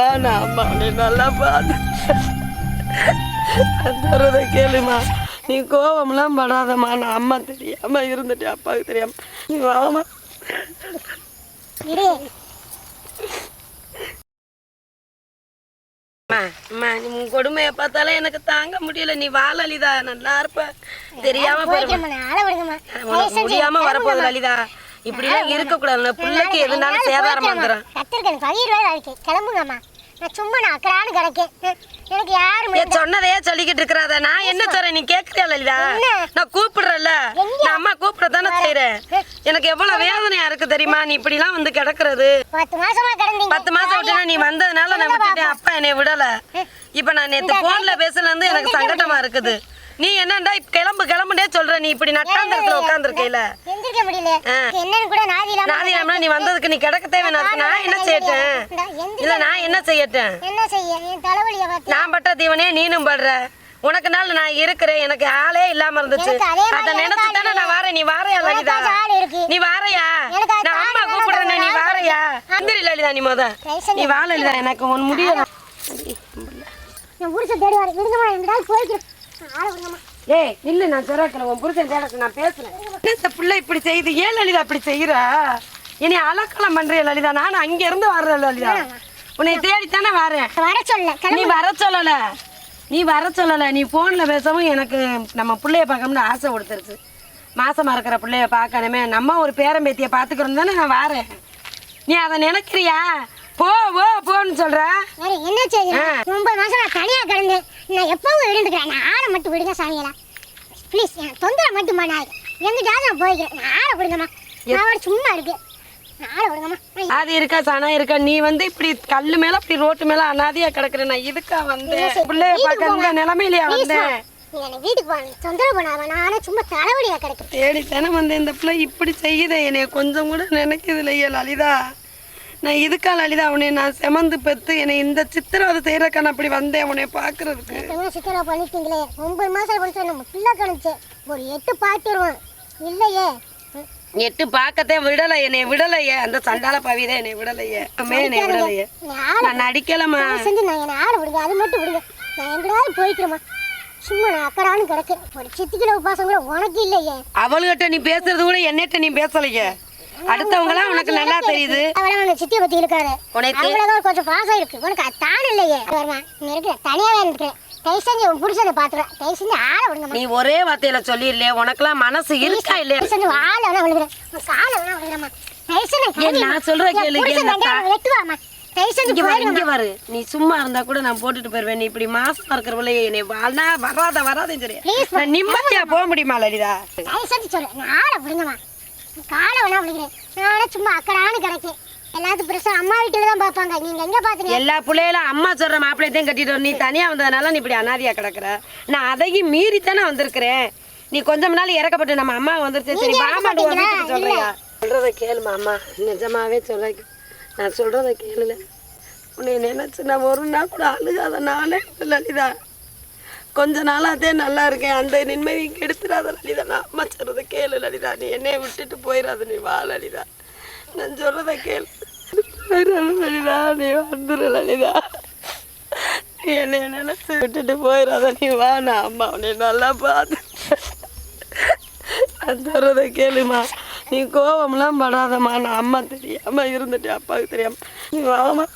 வா நான் அம்மா. நீ நல்லா தரத கேளுமா. நீ கோவம்லாம் படாதம்மா. நான் அம்மா தெரியாம இருந்துட்டேன். அப்பாவுக்கு தெரியாம. நீ வாமா அம்மா, அம்மா நீ உன் கொடுமையை பார்த்தாலே எனக்கு தாங்க முடியல. நீ வா லலிதா நல்லா இருப்ப. தெரியாம முடியாம வரப்போகுது லலிதா. இப்படி எல்லாம் இருக்க கூடாது பிள்ளைக்கு எதுனாலும் சேதாரம் வந்துடும் கத்திருக்கேன். கிளம்புங்கம்மா. நான் சும்மா நான் அக்கறான்னு கிடக்கேன். எனக்கு யாரும் ஏ சொன்னதையே சொல்லிக்கிட்டு இருக்கிறாத. நான் என்ன சொல்றேன் நீ கேக்குறியா லலிதா? நான் கூப்பிடுறேன்ல. நான் அம்மா கூப்பிட தானே செய்யறேன் எனக்கு எவ்வளவு வேதனையா இருக்கு தெரியுமா? நீ இப்படி எல்லாம் வந்து கிடக்குறது. பத்து மாசமா கிடந்தீங்க. பத்து மாசம் விட்டுனா நீ வந்ததுனால நான் விட்டுட்டேன். அப்பா என்னை விடல. இப்ப நான் நேத்து போன்ல பேசுனது எனக்கு சங்கடமா இருக்குது. நீ என்னண்டா கிளம்பு கிளம்புனே சொல்ற. நீ இப்படி நட்டாந்திரத்துல உட்காந்துருக்கையில எந்திரிக்க முடியல என்னன்னு கூட நாதி இல்லாம நாதி இல்லாம நீ வந்ததுக்கு நீ கிடக்க தேவையான நான் என்ன செய்யட்டேன். இல்ல நான் என்ன செய்யட்டேன்? என்ன செய்ய? என் தலைவலிய பார்த்து நான் பட்ட தீவனே நீனும் படுற. உனக்கு நாள் நான் இருக்கிறேன். எனக்கு ஆளே இல்லாம இருந்துச்சு. அதே நினைச்சு தானே நான் வரேன். நீ வாரையா லலிதா. நீ வாரையா? நான் அம்மா கூப்பிடுறேன் நீ வாரையா? எந்திரி லலிதா நீ முத. நீ வா லலிதா எனக்கு உன் முடியல என் புருஷன் தேடி வர விடுங்கம்மா எங்கடாவது போய்க்கிறேன். ஆள விடுங்கம்மா. ஏய் நில்லு நான் சிறக்கல உன் புருஷன் தேடக்கு நான் பேசுறேன். இந்த பிள்ளை இப்படி செய்யுது ஏன் லலிதா இப்படி செய்யற இனி அலக்கலம் பண்றிய லலிதா? நான் அங்க இருந்து வர்றேன் லலிதா. உன்னை தேடித்தானே வரேன். வர சொல்ல நீ வர சொல்லல. நீ வர சொல்லல. நீ போன்ல பேசவும் எனக்கு நம்ம பிள்ளைய பார்க்கணும்னு ஆசை கொடுத்துருச்சு. மாசமா இருக்கிற பிள்ளைய பார்க்கணுமே. நம்ம ஒரு பேரன் பேத்திய பாத்துக்கிறோம் தானே நான் வாரேன். நீ அதை நினைக்கிறியா? போ போ போன்னு சொல்ற. என்ன செய்ய. ஒன்பது மாசம் நான் தனியா கிடந்தேன். நான் எப்பவும் இருந்துக்கிறேன் நான் ஆளை மட்டும் விடுங்க சாமியலா ப்ளீஸ் என் தொந்தரை மட்டும் பண்ணாது எங்கிட்டாவது நான் போய்க்கிறேன். ஆளை விடுங்கம்மா நான் சும்மா இருக்கு அது இருக்கா சனா இருக்கா? நீ வந்து இப்படி கல்லு மேல இப்படி ரோட்டு மேல அனாதையா கிடக்குற. நான் இதுக்கா வந்தேன்? பிள்ளைய பார்க்க இந்த நிலைமையிலயா வந்தேன்? கிடைக்கும் தேடித்தானே வந்தேன் இந்த பிள்ளை இப்படி செய்யுதே. என்னைய கொஞ்சம் கூட நினைக்குது இல்லையே லலிதா. நான் இதுக்கா லலிதா உன்னை நான் செமந்து பெத்து என்னை இந்த சித்திரவதை செய்யறக்கா நான் அப்படி வந்தேன் உன்னை பாக்குறதுக்கு எத்தனை சித்திரா பண்ணிட்டீங்களே? ஒன்பது மாசம் பிள்ளை கணிச்சு ஒரு எட்டு பார்த்துருவோம் இல்லையே. எட்டு பார்க்கத்தே விடலை என்னை விடலையே. அந்த சண்டால பவிதே என்னை விடலையே. அம்மே என்னை விடலையே. நான் நடிக்கலம்மா. செஞ்சு நான் என்னை ஆளை விடுங்க அது மட்டும் விடுங்க நான் எங்கடாவது போய்க்கிறேம்மா. சும்மா நான் அக்கடான்னு கிடக்கேன். ஒரு சித்திக்கில உபாசம் கூட உனக்கு இல்லையே. அவள்கிட்ட நீ பேசுறது கூட என்னட்ட நீ பேசலையே. அடுத்தவங்களாம் உனக்கு நல்லா தெரியுது? அவளை அந்த சித்தியை பத்தி இருக்காரு. உனக்கு கொஞ்சம் பாசம் இருக்கு. உனக்கு தான் இல்லையே. தனியாவே இருக்கிறேன் தயவு செஞ்சு உன் புருஷனை பாத்துறேன் தயவு செஞ்சு ஆளை நீ ஒரே வார்த்தையில சொல்லிடலையே உனக்கெல்லாம் மனசு இருக்கா இல்லையா? தயவு செஞ்சு ஆளை வேணா விழுகிறேன் காலை வேணா விழுகிறேம்மா தயவு செஞ்சு நான் கேளு, நீ சும்மா இருந்தா கூட நான் போட்டுட்டு போயிருவேன். நீ இப்படி மாசமா இருக்கிறவளே என்னை வா வராத சொல்லி. Please, நான் நிம்மதியா போக முடியுமா லலிதா? தயவு செஞ்சு சொல்றேன் நான் ஆளை விடுங்கம்மா. உன் காலை வேணா விழுகிறேன் நானே சும்மா அக்கடான்னு கிடக்கேன். எல்லாத்துக்கும் பெருசா அம்மா வீட்டுல தான் பார்ப்பாங்க. நீங்க எங்க பாத்தீங்க? எல்லா பிள்ளைகளும் அம்மா சொல்ற மாப்பிள்ளையத்தையும் கட்டிட்டு வர. நீ தனியா வந்ததுனால நீ இப்படி அனாதையா கிடக்குற. நான் அதையும் மீறி தானே வந்திருக்கிறேன். நீ கொஞ்சம் நாள் இறக்கப்பட்டு நம்ம அம்மா வந்துருச்சு. சரி நீங்க வாமாண்டு இறக்கப்பட்டீங்களா? வந்துட்டு சொல்றியா? சொல்றத கேளுமா அம்மா நிஜமாவே சொல்ல நான் சொல்றத கேளுல. உன்னை நினைச்சு நான் ஒரு நாள் கூட அழுகாத நாளே இல்லை லலிதா. கொஞ்ச நாளாதே நல்லா இருக்கேன். அந்த நிம்மதி கெடுத்துடாத லலிதா. நான் அம்மா சொல்றத கேளு லலிதா. நீ என்னைய விட்டுட்டு போயிடாத நீ வா லலிதா. நான் சொல்றத கேளு. போயிடாத லலிதா. நீ வந்துடு லலிதா. நீ என்னைய நினைச்சு விட்டுட்டு போயிடாத. நீ வா நான் அம்மா உன்னை நல்லா பார்த்து நான் கேளுமா. நீ கோவம்லாம் படாதம்மா. நான் அம்மா தெரியாம இருந்துட்டேன் அப்பாவுக்கு தெரியாம. நீ வாமா